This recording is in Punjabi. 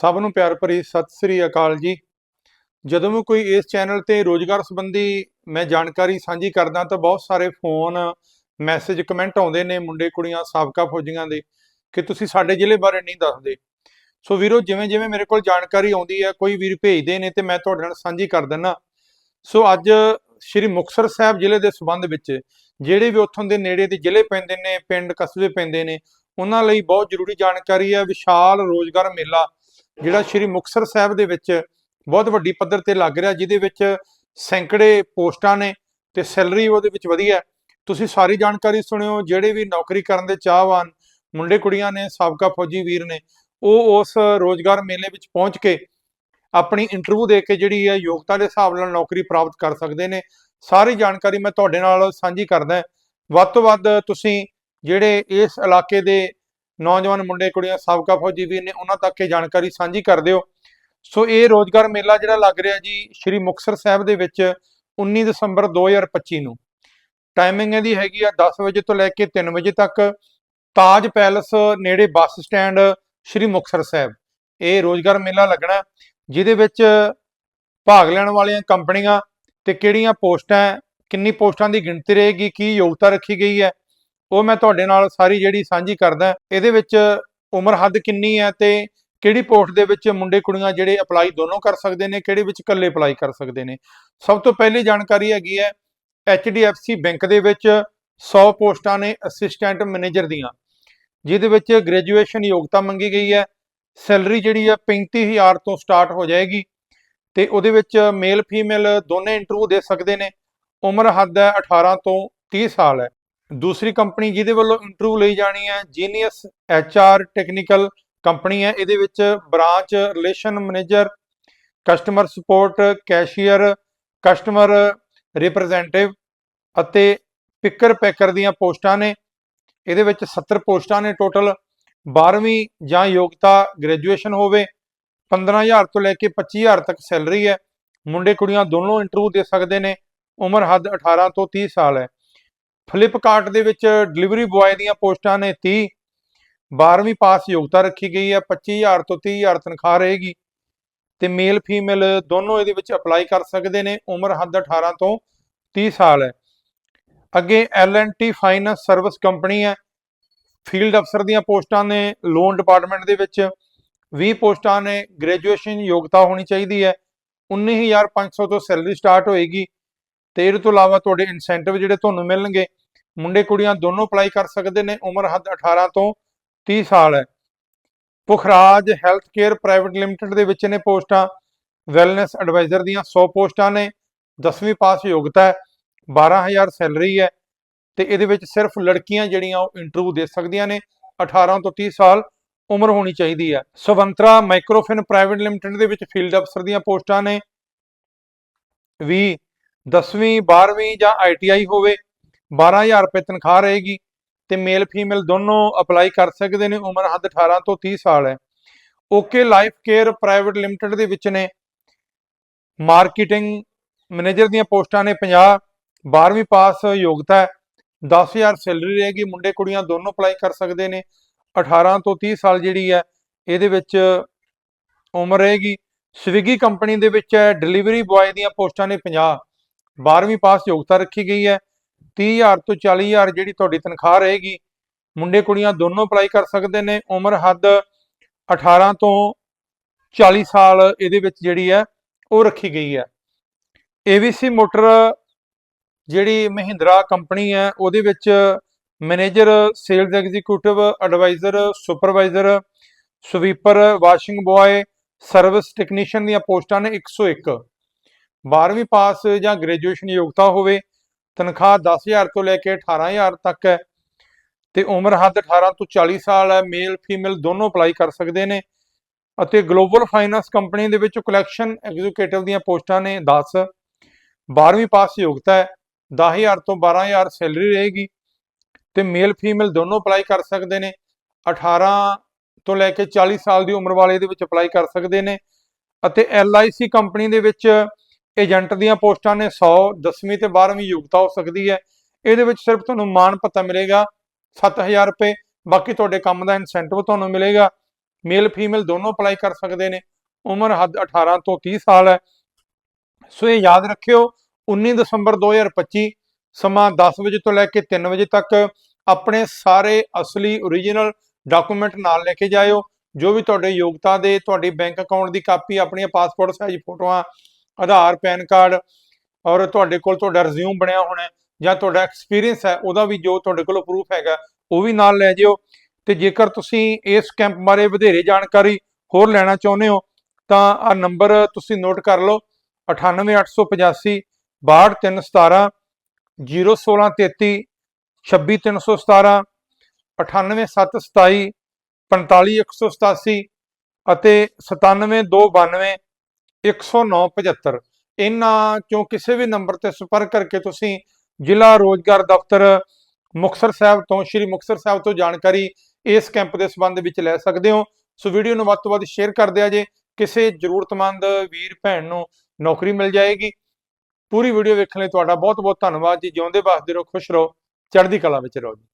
ਸਭ ਨੂੰ ਪਿਆਰ ਭਰੀ ਸਤਿ ਸ੍ਰੀ ਅਕਾਲ ਜੀ। ਜਦੋਂ ਵੀ ਕੋਈ ਇਸ ਚੈਨਲ ਤੇ ਰੋਜ਼ਗਾਰ ਸੰਬੰਧੀ ਮੈਂ ਜਾਣਕਾਰੀ ਸਾਂਝੀ ਕਰਦਾ ਤਾਂ ਬਹੁਤ ਸਾਰੇ ਫੋਨ, ਮੈਸੇਜ, ਕਮੈਂਟ ਆਉਂਦੇ ਨੇ ਮੁੰਡੇ ਕੁੜੀਆਂ ਸਾਬਕਾ ਫੌਜੀਆਂ ਦੇ ਕਿ ਤੁਸੀਂ ਸਾਡੇ ਜ਼ਿਲ੍ਹੇ ਬਾਰੇ ਨਹੀਂ ਦੱਸਦੇ। ਸੋ ਵੀਰੋ ਜਿਵੇਂ ਜਿਵੇਂ ਮੇਰੇ ਕੋਲ ਜਾਣਕਾਰੀ ਆਉਂਦੀ ਹੈ, ਕੋਈ ਵੀਰ ਭੇਜਦੇ ਨੇ ਤੇ ਮੈਂ ਤੁਹਾਡੇ ਨਾਲ ਸਾਂਝੀ ਕਰ ਦਿੰਦਾ। ਸੋ ਅੱਜ ਸ਼੍ਰੀ ਮੁਕਤਸਰ ਸਾਹਿਬ ਜ਼ਿਲ੍ਹੇ ਦੇ ਸਬੰਧ ਵਿੱਚ ਜਿਹੜੇ ਵੀ ਉੱਥੋਂ ਦੇ ਨੇੜੇ ਦੇ ਜ਼ਿਲ੍ਹੇ ਪੈਂਦੇ ਨੇ, ਪਿੰਡ ਕਸਬੇ ਪੈਂਦੇ ਨੇ, ਉਹਨਾਂ ਲਈ ਬਹੁਤ ਜ਼ਰੂਰੀ ਜਾਣਕਾਰੀ ਹੈ। ਵਿਸ਼ਾਲ ਰੋਜ਼ਗਾਰ ਮੇਲਾ ਜਿਹੜਾ ਸ਼੍ਰੀ ਮੁਕਤਸਰ ਸਾਹਿਬ ਦੇ ਵਿੱਚ ਬਹੁਤ ਵੱਡੀ ਪੱਧਰ ਤੇ ਲੱਗ ਰਿਹਾ, ਜਿਹਦੇ ਵਿੱਚ ਸੈਂਕੜੇ ਪੋਸਟਾਂ ਨੇ ਤੇ ਸੈਲਰੀ ਉਹਦੇ ਵਿੱਚ ਵਧੀਆ ਤੁਸੀਂ ਸਾਰੀ ਜਾਣਕਾਰੀ ਸੁਣਿਓ, ਜਿਹੜੇ ਵੀ ਨੌਕਰੀ ਕਰਨ ਦੇ ਚਾਹਵਾਨ ਮੁੰਡੇ ਕੁੜੀਆਂ ਨੇ, ਸਾਬਕਾ ਫੌਜੀ ਵੀਰ ਨੇ, ਉਹ ਉਸ ਰੋਜ਼ਗਾਰ ਮੇਲੇ ਵਿੱਚ ਪਹੁੰਚ ਕੇ ਆਪਣੀ ਇੰਟਰਵਿਊ ਦੇ ਕੇ ਜਿਹੜੀ ਹੈ ਯੋਗਤਾ ਦੇ ਹਿਸਾਬ ਨਾਲ ਨੌਕਰੀ ਪ੍ਰਾਪਤ ਕਰ ਸਕਦੇ ਨੇ। ਸਾਰੀ ਜਾਣਕਾਰੀ ਮੈਂ ਤੁਹਾਡੇ ਨਾਲ ਸਾਂਝੀ ਕਰਦਾ ਵੱਧ ਤੋਂ ਵੱਧ ਤੁਸੀਂ ਜਿਹੜੇ ਇਸ ਇਲਾਕੇ ਦੇ ਨੌਜਵਾਨ ਮੁੰਡੇ, ਕੁੜੀਆਂ ਸਾਬਕਾ ਫੌਜੀ ਵੀਰ ਨੇ ਉਹਨਾਂ ਤੱਕ ਇਹ ਜਾਣਕਾਰੀ ਸਾਂਝੀ ਕਰ ਦਿਓ। ਸੋ ਇਹ ਰੋਜ਼ਗਾਰ ਮੇਲਾ ਜਿਹੜਾ ਲੱਗ ਰਿਹਾ ਜੀ, ਸ਼੍ਰੀ ਮੁਕਤਸਰ ਸਾਹਿਬ ਦੇ ਵਿੱਚ 19 ਦਸੰਬਰ 2025 ਨੂੰ। ਟਾਈਮਿੰਗ ਇਹਦੀ ਹੈਗੀ ਆ 10 ਵਜੇ ਤੋਂ ਲੈ ਕੇ 3 ਵਜੇ ਤੱਕ। ਤਾਜ ਪੈਲਸ ਨੇੜੇ ਬੱਸ ਸਟੈਂਡ ਸ਼੍ਰੀ ਮੁਕਤਸਰ ਸਾਹਿਬ। ਇਹ ਰੋਜ਼ਗਾਰ ਮੇਲਾ ਲੱਗਣਾ, ਜਿਹਦੇ ਵਿੱਚ ਭਾਗ ਲੈਣ ਵਾਲੀਆਂ ਕੰਪਨੀਆਂ ਤੇ ਕਿਹੜੀਆਂ ਪੋਸਟਾਂ, ਕਿੰਨੀ ਪੋਸਟਾਂ ਦੀ ਗਿਣਤੀ ਰਹੇਗੀ, ਕੀ ਯੋਗਤਾ ਰੱਖੀ ਗਈ ਹੈ ਉਹ ਮੈਂ ਤੁਹਾਡੇ ਨਾਲ ਸਾਰੀ ਜਿਹੜੀ ਸਾਂਝੀ ਕਰਦਾ, ਇਹਦੇ ਵਿੱਚ ਉਮਰ ਹੱਦ ਕਿੰਨੀ ਹੈ ਤੇ ਕਿਹੜੀ ਪੋਸਟ ਦੇ ਵਿੱਚ ਮੁੰਡੇ ਕੁੜੀਆਂ ਜਿਹੜੇ ਅਪਲਾਈ ਦੋਨੋਂ ਕਰ ਸਕਦੇ ਨੇ, ਕਿਹੜੇ ਵਿੱਚ ਇਕੱਲੇ ਅਪਲਾਈ ਕਰ ਸਕਦੇ ਨੇ? ਸਭ ਤੋਂ ਪਹਿਲੀ ਜਾਣਕਾਰੀ ਹੈਗੀ ਹੈ HDFC ਬੈਂਕ ਦੇ ਵਿੱਚ 100 ਪੋਸਟਾਂ ਨੇ ਅਸਿਸਟੈਂਟ ਮੈਨੇਜਰ ਦੀਆਂ, ਜਿਹਦੇ ਵਿੱਚ ਗ੍ਰੈਜੂਏਸ਼ਨ ਯੋਗਤਾ ਮੰਗੀ ਗਈ ਹੈ ਸੈਲਰੀ ਜਿਹੜੀ ਹੈ 35000 ਤੋਂ ਸਟਾਰਟ ਹੋ ਜਾਏਗੀ ਤੇ ਉਹਦੇ ਵਿੱਚ ਮੇਲ ਫੀਮੇਲ ਦੋਨੇ ਇੰਟਰਵਿਊ ਦੇ ਸਕਦੇ ਨੇ, ਉਮਰ ਹੱਦ ਹੈ 18 ਤੋਂ 30 ਸਾਲ ਹੈ। ਦੂਸਰੀ ਕੰਪਨੀ ਜਿਹਦੇ ਵੱਲੋਂ ਇੰਟਰਵਿਊ ਲਈ ਜਾਣੀ ਹੈ ਜੀਨੀਅਸ HR ਟੈਕਨੀਕਲ ਕੰਪਨੀ ਹੈ। ਇਹਦੇ ਵਿੱਚ branch relation manager customer support cashier customer representative ਅਤੇ ਪਿਕਰ ਪੈਕਰ ਦੀਆਂ ਪੋਸਟਾਂ ਨੇ। ਇਹਦੇ ਵਿੱਚ 70 ਪੋਸਟਾਂ ਨੇ ਟੋਟਲ 12ਵੀਂ ਜਾਂ ਯੋਗਤਾ ਗ੍ਰੈਜੂਏਸ਼ਨ ਹੋਵੇ 15000 ਤੋਂ ਲੈ ਕੇ 25000 ਤੱਕ ਸੈਲਰੀ ਹੈ। ਮੁੰਡੇ ਕੁੜੀਆਂ ਦੋਨੋਂ ਇੰਟਰਵਿਊ ਦੇ ਸਕਦੇ ਨੇ। ਉਮਰ ਹੱਦ 18 ਤੋਂ 30 ਸਾਲ ਹੈ। ਫਲਿੱਪਕਾਰਟ ਦੇ ਵਿੱਚ ਡਿਲੀਵਰੀ ਬੁਆਏ ਦੀਆਂ ਪੋਸਟਾਂ ਨੇ 30 12ਵੀਂ ਪਾਸ ਯੋਗਤਾ ਰੱਖੀ ਗਈ ਹੈ 25000 ਤੋਂ 30000 ਤਨਖਾਹ ਰਹੇਗੀ ਤੇ ਮੇਲ ਫੀਮੇਲ ਦੋਨੋਂ ਇਹਦੇ ਵਿੱਚ ਅਪਲਾਈ ਕਰ ਸਕਦੇ ਨੇ, ਉਮਰ ਹੱਦ 18 ਤੋਂ 30 ਸਾਲ ਹੈ। ਅੱਗੇ L&T ਫਾਈਨੈਂਸ ਸਰਵਿਸ ਕੰਪਨੀ ਹੈ ਫੀਲਡ ਅਫਸਰ ਦੀਆਂ ਪੋਸਟਾਂ ਨੇ ਲੋਨ ਡਿਪਾਰਟਮੈਂਟ ਦੇ ਵਿੱਚ 20 ਪੋਸਟਾਂ ਨੇ ਗ੍ਰੈਜੂਏਸ਼ਨ ਯੋਗਤਾ ਹੋਣੀ ਚਾਹੀਦੀ ਹੈ 19500 ਤੋਂ ਸੈਲਰੀ ਸਟਾਰਟ ਹੋਏਗੀ ਤੇ ਇਹਦੇ ਤੋਂ ਇਲਾਵਾ ਤੁਹਾਡੇ ਇਨਸੈਂਟਿਵ ਜਿਹੜੇ ਤੁਹਾਨੂੰ ਮਿਲਣਗੇ, ਮੁੰਡੇ ਕੁੜੀਆਂ ਦੋਨੋਂ ਅਪਲਾਈ ਕਰ ਸਕਦੇ ਨੇ, ਉਮਰ ਹੱਦ 18 ਤੋਂ 30 ਸਾਲ ਹੈ। Pukhraj health care private limited ਦੇ ਵਿੱਚ ਨੇ ਪੋਸਟਾਂ ਵੈਲਨੈਸ ਐਡਵਾਈਜ਼ਰ ਦੀਆਂ 100 ਪੋਸਟਾਂ ਨੇ 10ਵੀਂ ਪਾਸ ਯੋਗਤਾ ਹੈ 12000 ਸੈਲਰੀ ਹੈ, ਤੇ ਇਹਦੇ ਵਿੱਚ ਸਿਰਫ ਲੜਕੀਆਂ ਜਿਹੜੀਆਂ ਉਹ ਇੰਟਰਵਿਊ ਦੇ ਸਕਦੀਆਂ ਨੇ 18 ਤੋਂ 30 ਸਾਲ ਉਮਰ ਹੋਣੀ ਚਾਹੀਦੀ ਹੈ। ਸਵੰਤਰਾ ਮਾਈਕਰੋਫਿਨ ਪ੍ਰਾਈਵੇਟ ਲਿਮਟਿਡ ਦੇ ਵਿੱਚ ਫੀਲਡ ਅਫਸਰ ਦੀਆਂ ਪੋਸਟਾਂ ਨੇ 20 10ਵੀਂ 12ਵੀਂ ਜਾਂ ਆਈਟੀਆਈ ਹੋਵੇ 12000 ਰੁਪਏ ਤਨਖਾਹ ਰਹੇਗੀ ਤੇ ਮੇਲ ਫੀਮੇਲ ਦੋਨੋਂ ਅਪਲਾਈ ਕਰ ਸਕਦੇ ਨੇ, ਉਮਰ ਹੱਦ 18 ਤੋਂ 30 ਸਾਲ ਹੈ। Okay life care private limited ਦੇ ਵਿੱਚ ਨੇ ਮਾਰਕੀਟਿੰਗ ਮੈਨੇਜਰ ਦੀਆਂ ਪੋਸਟਾਂ ਨੇ 50 12ਵੀਂ ਪਾਸ ਯੋਗਤਾ ਹੈ 10000 ਸੈਲਰੀ ਰਹੇਗੀ, ਮੁੰਡੇ ਕੁੜੀਆਂ ਦੋਨੋਂ ਅਪਲਾਈ ਕਰ ਸਕਦੇ ਨੇ 18 ਤੋਂ 30 ਸਾਲ ਜਿਹੜੀ ਹੈ, ਇਹਦੇ ਵਿੱਚ ਉਮਰ ਰਹੇਗੀ। ਸਵਿਗੀ ਕੰਪਨੀ ਦੇ ਵਿੱਚ ਹੈ ਡਿਲੀਵਰੀ ਬੁਆਏ ਦੀਆਂ ਪੋਸਟਾਂ ਨੇ 50 12ਵੀਂ ਪਾਸ ਯੋਗਤਾ ਰੱਖੀ ਗਈ ਹੈ। 30000 ਤੋਂ 40000 ਜਿਹੜੀ ਤੁਹਾਡੀ ਤਨਖਾਹ ਰਹੇਗੀ, ਮੁੰਡੇ ਕੁੜੀਆਂ ਦੋਨੋਂ ਅਪਲਾਈ ਕਰ ਸਕਦੇ ਨੇ। ਉਮਰ ਹੱਦ 18 ਤੋਂ 40 ਸਾਲ ਇਹਦੇ ਵਿੱਚ ਜਿਹੜੀ ਹੈ, ਉਹ ਰੱਖੀ ਗਈ ਹੈ। ABC ਮੋਟਰ ਜਿਹੜੀ ਮਹਿੰਦਰਾ ਕੰਪਨੀ ਹੈ, ਉਹਦੇ ਵਿੱਚ manager, sales executive, adviser, supervisor, sweeper, washing boy, service technician ਦੀਆਂ ਪੋਸਟਾਂ ਨੇ 101 12ਵੀਂ ਪਾਸ ਜਾਂ ਗ੍ਰੈਜੂਏਸ਼ਨ ਯੋਗਤਾ ਹੋਵੇ, ਤਨਖਾਹ 10000 ਤੋਂ ਲੈ ਕੇ 18000 ਤੱਕ ਹੈ ਤੇ ਉਮਰ ਹੱਦ 18 ਤੋਂ 40 ਸਾਲ ਹੈ ਮੇਲ ਫੀਮੇਲ ਦੋਨੋਂ ਅਪਲਾਈ ਕਰ ਸਕਦੇ ਨੇ ਅਤੇ ਗਲੋਬਲ ਫਾਈਨਾਂਸ ਕੰਪਨੀ ਦੇ ਵਿੱਚ ਕਲੈਕਸ਼ਨ ਐਗਜ਼ੀਕਿਊਟਿਵ ਦੀਆਂ ਪੋਸਟਾਂ ਨੇ 10 12ਵੀਂ ਪਾਸ ਯੋਗਤਾ ਹੈ 10000 ਤੋਂ 12000 ਸੈਲਰੀ ਰਹੇਗੀ ਤੇ ਮੇਲ ਫੀਮੇਲ ਦੋਨੋਂ ਅਪਲਾਈ ਕਰ ਸਕਦੇ ਨੇ 18 ਤੋਂ ਲੈ ਕੇ 40 ਸਾਲ ਦੀ ਉਮਰ ਵਾਲੇ ਦੇ ਵਿੱਚ ਅਪਲਾਈ ਕਰ ਸਕਦੇ ਨੇ ਅਤੇ LIC ਕੰਪਨੀ ਦੇ ਵਿੱਚ ਏਜੰਟ ਦੀਆਂ ਪੋਸਟਾਂ ਨੇ 100 10ਵੀਂ ਤੇ 12ਵੀਂ ਯੋਗਤਾ ਹੋ ਸਕਦੀ ਹੈ। ਇਹਦੇ ਵਿੱਚ ਸਿਰਫ ਤੁਹਾਨੂੰ ਮਾਣ ਪਤਾ ਮਿਲੇਗਾ 7000 ਰੁਪਏ। ਬਾਕੀ ਤੁਹਾਡੇ ਕੰਮ ਦਾ ਇਨਸੈਂਟਿਵ ਤੁਹਾਨੂੰ ਮਿਲੇਗਾ। ਮੇਲ ਫੀਮੇਲ ਦੋਨੋਂ ਅਪਲਾਈ ਕਰ ਸਕਦੇ ਨੇ। ਉਮਰ ਹੱਦ 18 ਤੋਂ 30 ਸਾਲ ਹੈ। ਸੋ ਇਹ ਯਾਦ ਰੱਖਿਓ 19 ਦਸੰਬਰ 2025 ਸਮਾਂ 10 ਵਜੇ ਤੋਂ ਲੈ ਕੇ 3 ਵਜੇ ਤੱਕ ਆਪਣੇ ਸਾਰੇ ਅਸਲੀ ਓਰੀਜਨਲ ਡਾਕੂਮੈਂਟ ਨਾਲ ਲੈ ਕੇ ਜਾਇਓ। ਜੋ ਵੀ ਤੁਹਾਡੇ ਯੋਗਤਾ ਦੇ, ਤੁਹਾਡੀ ਬੈਂਕ ਅਕਾਊਂਟ ਦੀ ਕਾਪੀ, ਆਪਣੀਆਂ ਪਾਸਪੋਰਟ ਸਾਈਜ਼ ਫੋਟੋਆਂ ਆਧਾਰ, ਪੈਨ ਕਾਰਡ ਔਰ ਤੁਹਾਡੇ ਕੋਲ ਤੁਹਾਡਾ ਰਿਜ਼ਿਊਮ ਬਣਿਆ ਹੋਣਾ ਜਾਂ ਤੁਹਾਡਾ ਐਕਸਪੀਰੀਅੰਸ ਹੈ, ਉਹਦਾ ਵੀ ਜੋ ਤੁਹਾਡੇ ਕੋਲ ਪ੍ਰੂਫ ਹੈਗਾ, ਉਹ ਵੀ ਨਾਲ ਲੈ ਜਿਓ। ਤੇ ਜੇਕਰ ਤੁਸੀਂ ਇਸ ਕੈਂਪ ਬਾਰੇ ਵਧੇਰੇ ਜਾਣਕਾਰੀ ਹੋਰ ਲੈਣਾ ਚਾਹੁੰਦੇ ਹੋ, ਤਾਂ ਆ ਨੰਬਰ ਤੁਸੀਂ ਨੋਟ ਕਰ ਲਓ 98885 62317 01633 26317 98727 45187 ਅਤੇ 97292 10975 ਇਹਨਾਂ ਚੋਂ ਕਿਸੇ ਵੀ ਨੰਬਰ ਤੇ ਸੰਪਰਕ ਕਰਕੇ ਤੁਸੀਂ ਜ਼ਿਲ੍ਹਾ ਰੋਜ਼ਗਾਰ ਦਫ਼ਤਰ ਮੁਕਤਸਰ ਸਾਹਿਬ ਤੋਂ, ਸ਼੍ਰੀ ਮੁਕਤਸਰ ਸਾਹਿਬ ਤੋਂ ਜਾਣਕਾਰੀ ਇਸ ਕੈਂਪ ਦੇ ਸੰਬੰਧ ਵਿੱਚ ਲੈ ਸਕਦੇ ਹੋ। ਸੋ ਵੀਡੀਓ ਨੂੰ ਵੱਧ ਤੋਂ ਵੱਧ ਸ਼ੇਅਰ ਕਰ ਦਿਆ ਜੇ ਕਿਸੇ ਜ਼ਰੂਰਤਮੰਦ ਵੀਰ, ਭੈਣ ਨੂੰ ਨੌਕਰੀ ਮਿਲ ਜਾਏਗੀ। ਪੂਰੀ ਵੀਡੀਓ ਵੇਖਣ ਲਈ ਤੁਹਾਡਾ ਬਹੁਤ ਬਹੁਤ ਧੰਨਵਾਦ ਜੀ। ਜਿਉਂਦੇ ਵਸਦੇ ਰਹੋ, ਖੁਸ਼ ਰਹੋ। ਚੜ੍ਹਦੀ ਕਲਾ ਵਿੱਚ ਰਹੋ ਜੀ।